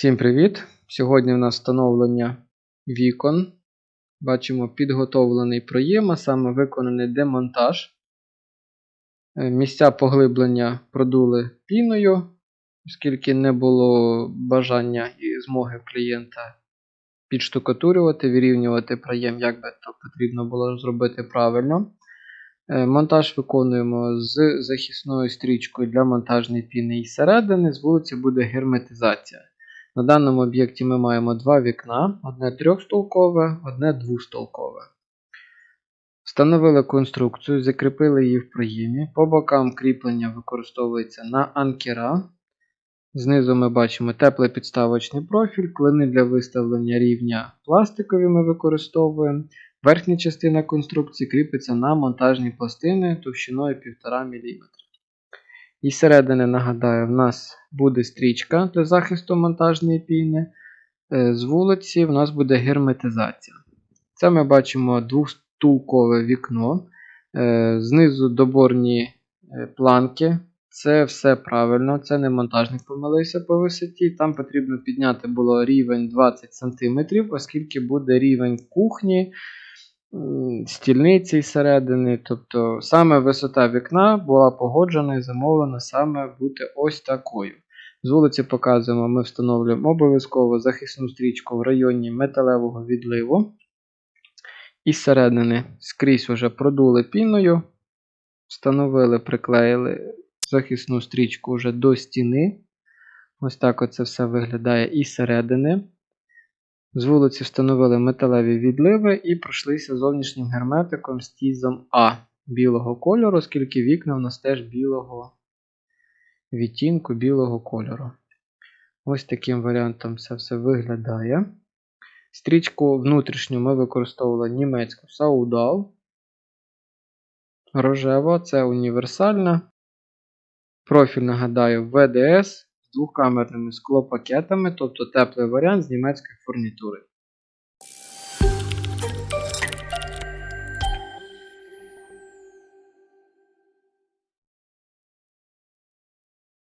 Всім привіт! Сьогодні у нас встановлення вікон. Бачимо підготовлений проєм, а саме виконаний демонтаж. Е, Місця поглиблення продули піною, оскільки не було бажання і змоги в клієнта підштукатурювати, вирівнювати проєм, як би то потрібно було зробити правильно. Е, Монтаж виконуємо з захисною стрічкою для монтажної піни і середини. З вулиці буде герметизація. На даному об'єкті ми маємо два вікна: одне трьохстолкове, одне двостолкове. Встановили конструкцію, закріпили її в проємі. По бокам кріплення використовується на анкера. Знизу ми бачимо теплий підставочний профіль, клини для виставлення рівня пластикові ми використовуємо. Верхня частина конструкції кріпиться на монтажні пластини товщиною 1,5 мм. І середини, нагадаю, в нас буде стрічка для захисту монтажної піни. Е, З вулиці в нас буде герметизація. Це ми бачимо двостулкове вікно. Е, Знизу доборні е, планки. Це все правильно, це не монтажник помилився по висоті. Там потрібно підняти було рівень 20 см, оскільки буде рівень кухні, стільниці і середини. Тобто саме висота вікна була погоджена і замовлена саме бути ось такою. З вулиці показуємо, ми встановлюємо обов'язково захисну стрічку в районі металевого відливу. І зсередини скрізь вже продули піною. Встановили, приклеїли захисну стрічку вже до стіни. Ось так оце все виглядає і зсередини. З вулиці встановили металеві відливи і пройшлися зовнішнім герметиком з тізом А білого кольору, оскільки вікна в нас теж білого відтінку білого кольору. Ось таким варіантом це все виглядає. Стрічку внутрішню ми використовували німецьку Saudal. Рожева, це універсальна. Профіль, нагадаю, VDS з двохкамерними склопакетами, тобто теплий варіант з німецької фурнітури.